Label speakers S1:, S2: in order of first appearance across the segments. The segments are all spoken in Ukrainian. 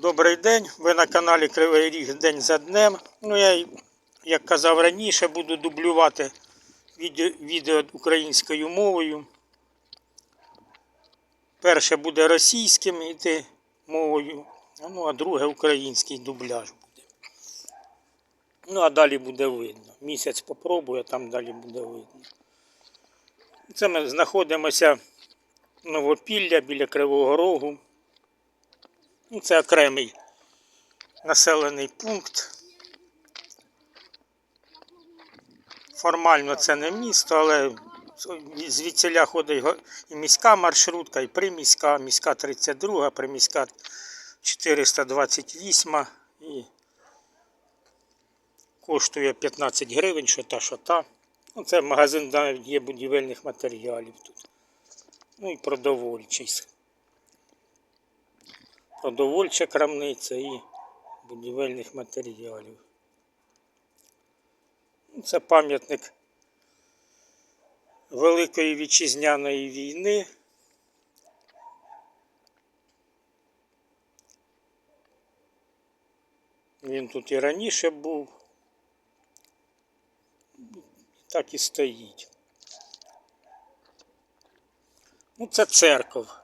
S1: Добрий день, ви на каналі Кривий Ріг День за днем. Ну, я, як казав раніше, буду дублювати відео, українською мовою. Перше буде російським іти мовою, ну а друге український дубляж буде. Ну, а далі буде видно. Місяць попробую, а там далі буде видно. Це ми знаходимося в Новопілля біля Кривого Рогу. Ну, Це окремий населений пункт. Формально це не місто, але звідсіля ходить і міська маршрутка, і приміська, міська 32, приміська 428 і коштує 15 гривень, що та, що та. Ну, це магазин навіть є будівельних матеріалів тут. Ну і продовольчий продовольча крамниця і будівельних матеріалів. Ну, Це пам'ятник Великої вітчизняної війни. Він тут і раніше був. Так і стоїть. Ну, це церков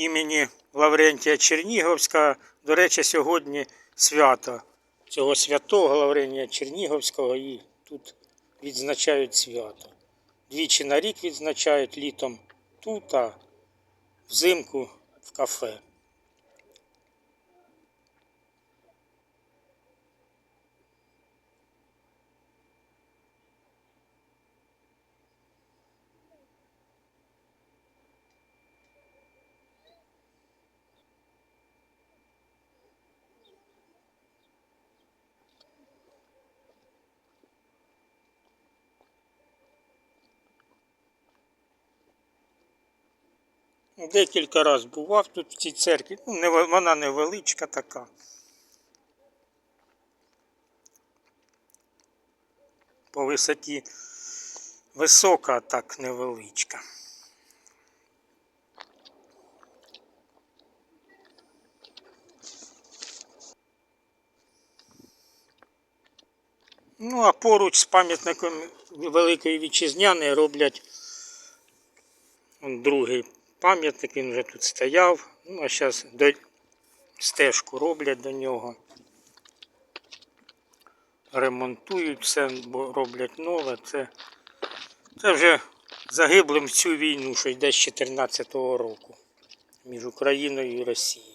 S1: імені Лаврентія Черніговського. До речі, сьогодні свято цього святого Лаврентія Черніговського і тут відзначають свято. Двічі на рік відзначають літом тут, а взимку в кафе. Декілька разів бував тут в цій церкві. Ну, вона невеличка така. По висоті висока, так невеличка. Ну, а поруч з пам'ятником Великої Вітчизняної роблять другий пам'ятник, він вже тут стояв. Ну, а зараз до... стежку роблять до нього. Ремонтують все, бо роблять нове. Це, це вже загиблим в цю війну, що йде з 2014 року між Україною і Росією.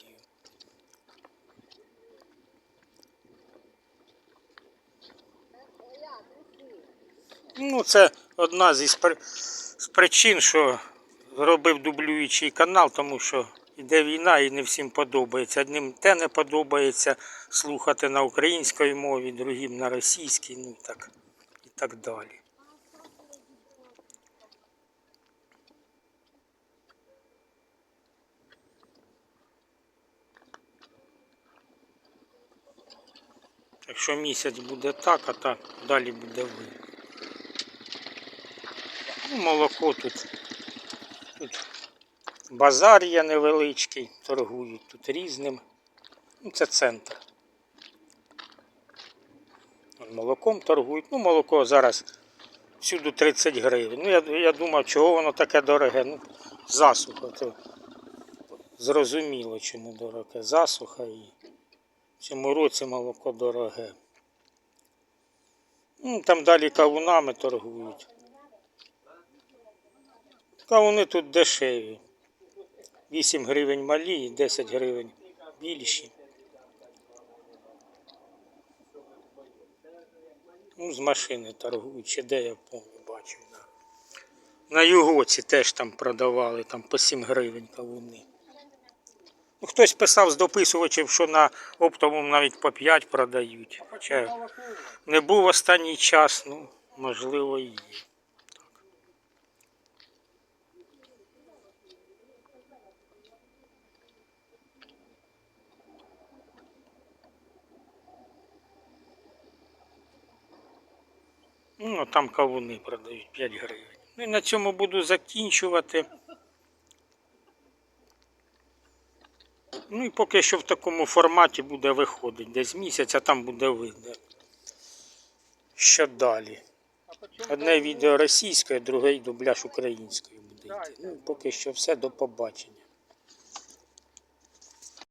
S1: Ну, це одна зі з причин, що зробив дублюючий канал, тому що йде війна і не всім подобається. Одним те не подобається слухати на українській мові, другим на російській, ну так, і так далі. Якщо місяць буде так, а так далі буде видно. Ну, молоко тут. Тут базар є невеличкий, торгують тут різним. Ну, це центр. Молоком торгують. Ну, молоко зараз всюди 30 гривень. Ну, я, я думав, чого воно таке дороге. Ну, засуха. То зрозуміло, чому дороге. Засуха і в цьому році молоко дороге. Ну, там далі кавунами торгують. Кавуни тут дешеві. 8 гривень малі, 10 гривень більші. Ну, з машини торгують, чи де я помню, бачив. На, на Югоці теж там продавали там по 7 гривень кавуни. Ну, хтось писав з дописувачів, що на оптовому навіть по 5 продають. Хоча не був останній час, ну, можливо, і є. Ну, а там кавуни продають 5 гривень. Ну і на цьому буду закінчувати. Ну і поки що в такому форматі буде виходити. Десь місяць, а там буде видно. Що далі? Одне відео російське, друге дубляж українською буде йти. Ну, поки що все, до побачення.